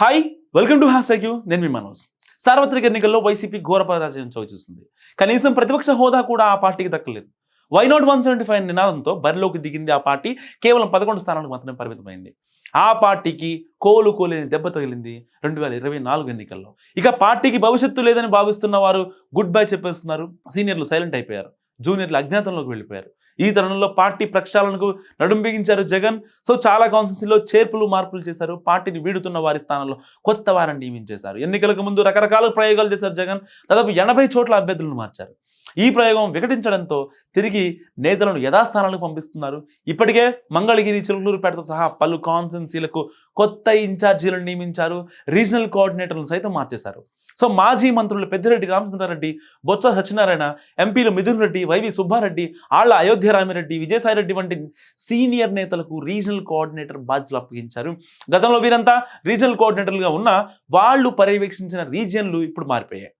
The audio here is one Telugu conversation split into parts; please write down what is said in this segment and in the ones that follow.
Hi welcome to hash you నేను మీ మనోజ్. సార్వత్రిక ఎన్నికల్లో వైసీపీ ఘోర పరాజయం చవిచూస్తుంది కనీసం ప్రతిపక్ష హోదా కూడా ఆ పార్టీకి దక్కలేదు. Why not one seventy five నినాదంతో బరిలోకి దిగింది ఆ పార్టీ? కేవలం పదకొండు స్థానాలకు మాత్రమే పరిమితమైంది. ఆ పార్టీకి కోలు కోలేని దెబ్బ తగిలింది రెండు వేల ఇరవై నాలుగు ఎన్నికల్లో. ఇక పార్టీకి భవిష్యత్తు లేదని భావిస్తున్న వారు గుడ్ బై చెప్పేస్తున్నారు. సీనియర్లు సైలెంట్ అయిపోయారు. జూనియర్లు అజ్ఞాతంలోకి వెళ్ళిపోయారు. ఈ తరుణంలో పార్టీ ప్రక్షాళనకు నడుం బిగించారు జగన్. సో చాలా కాన్స్టిట్యూన్సీలో చేర్పులు మార్పులు చేశారు. పార్టీని వీడుతున్న వారి స్థానంలో కొత్త వారిని నియమించేశారు. ఎన్నికలకు ముందు రకరకాల ప్రయోగాలు చేశారు జగన్. దాదాపు ఎనభై చోట్ల అభ్యర్థులను మార్చారు. ఈ ప్రయోగం వికటించడంతో తిరిగి నేతలను యథాస్థానాలకు పంపిస్తున్నారు. ఇప్పటికే మంగళగిరి చిలుకూరుపేటతో సహా పలు కాన్సెన్సీలకు కొత్త ఇన్ఛార్జీలను నియమించారు. రీజనల్ కోఆర్డినేటర్లను సైతం మార్చేశారు. సో మాజీ మంత్రులు పెద్దిరెడ్డి రామచంద్రారెడ్డి బొత్స సత్యనారాయణ ఎంపీలు మిథున్ రెడ్డి వైవి సుబ్బారెడ్డి ఆళ్ళ అయోధ్య రామిరెడ్డి విజయసాయిరెడ్డి వంటి సీనియర్ నేతలకు రీజనల్ కోఆర్డినేటర్ బాధ్యతలు అప్పగించారు. గతంలో వీరంతా రీజనల్ కోఆర్డినేటర్లుగా ఉన్న వాళ్ళు పర్యవేక్షించిన రీజియన్లు ఇప్పుడు మారిపోయాయి.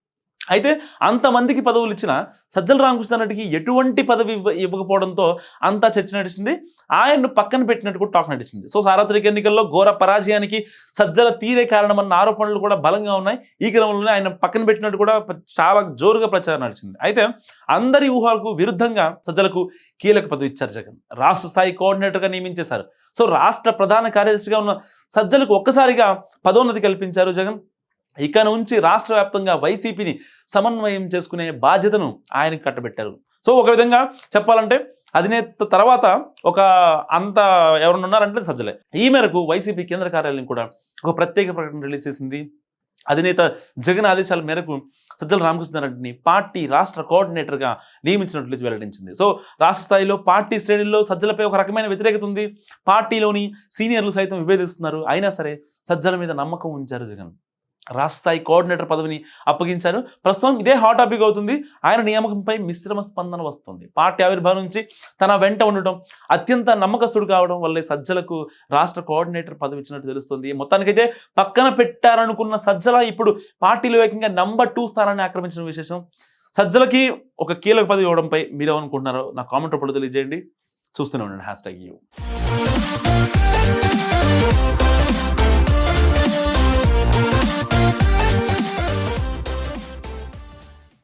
అయితే అంతమందికి పదవులు ఇచ్చిన సజ్జల రామకృష్ణారెడ్డికి ఎటువంటి పదవి ఇవ్వకపోవడంతో అంతా చర్చ నడిచింది. ఆయన్ను పక్కన పెట్టినట్టు కూడా టాక్ నడిచింది. సో సార్వత్రిక ఎన్నికల్లో ఘోర పరాజయానికి సజ్జల తీరే కారణమన్న ఆరోపణలు కూడా బలంగా ఉన్నాయి. ఈ క్రమంలోనే ఆయన పక్కన పెట్టినట్టు కూడా చాలా జోరుగా ప్రచారం నడిచింది. అయితే అందరి ఊహలకు విరుద్ధంగా సజ్జలకు కీలక పదవి ఇచ్చారు జగన్. రాష్ట్ర స్థాయి కోఆర్డినేటర్గా నియమించేశారు. సో రాష్ట్ర ప్రధాన కార్యదర్శిగా ఉన్న సజ్జలకు ఒక్కసారిగా పదోన్నతి కల్పించారు జగన్. ఇక నుంచి రాష్ట్ర వ్యాప్తంగా వైసీపీని సమన్వయం చేసుకునే బాధ్యతను ఆయనకు కట్టబెట్టారు. సో ఒక విధంగా చెప్పాలంటే అధినేత తర్వాత ఒక అంత ఎవరన్నా ఉన్నారంటే సజ్జలే. ఈ మేరకు వైసీపీ కేంద్ర కార్యాలయం కూడా ఒక ప్రత్యేక ప్రకటన రిలీజ్ చేసింది. అధినేత జగన్ ఆదేశాల మేరకు సజ్జల రామకృష్ణారెడ్డిని పార్టీ రాష్ట్ర కోఆర్డినేటర్గా నియమించినట్లు వెల్లడించింది. సో రాష్ట్ర స్థాయిలో పార్టీ శ్రేణుల్లో సజ్జలపై ఒక రకమైన వ్యతిరేకత ఉంది. పార్టీలోని సీనియర్లు సైతం విభేదిస్తున్నారు. అయినా సరే సజ్జల మీద నమ్మకం ఉంచారు జగన్. రాష్ట్ర కోఆర్డినేటర్ పదవిని అప్పగించారు. ప్రస్తుతం ఇదే హాట్ టాపిక్ అవుతుంది. ఆయన నియామకంపై మిశ్రమ స్పందన వస్తుంది. పార్టీ ఆవిర్భావం నుంచి తన వెంట ఉండటం అత్యంత నమ్మకస్తుడు కావడం వల్లే సజ్జలకు రాష్ట్ర కోఆర్డినేటర్ పదవి ఇచ్చినట్టు తెలుస్తుంది. మొత్తానికైతే పక్కన పెట్టారనుకున్న సజ్జల ఇప్పుడు పార్టీలో ఏకంగా నంబర్ టూ స్థానాన్ని ఆక్రమించిన విశేషం. సజ్జలకి ఒక కీలక పదవి ఇవ్వడంపై మీరు ఏమనుకుంటున్నారో నా కామెంట్ అప్పుడు తెలియజేయండి. చూస్తూనే ఉండండి. Hash tag you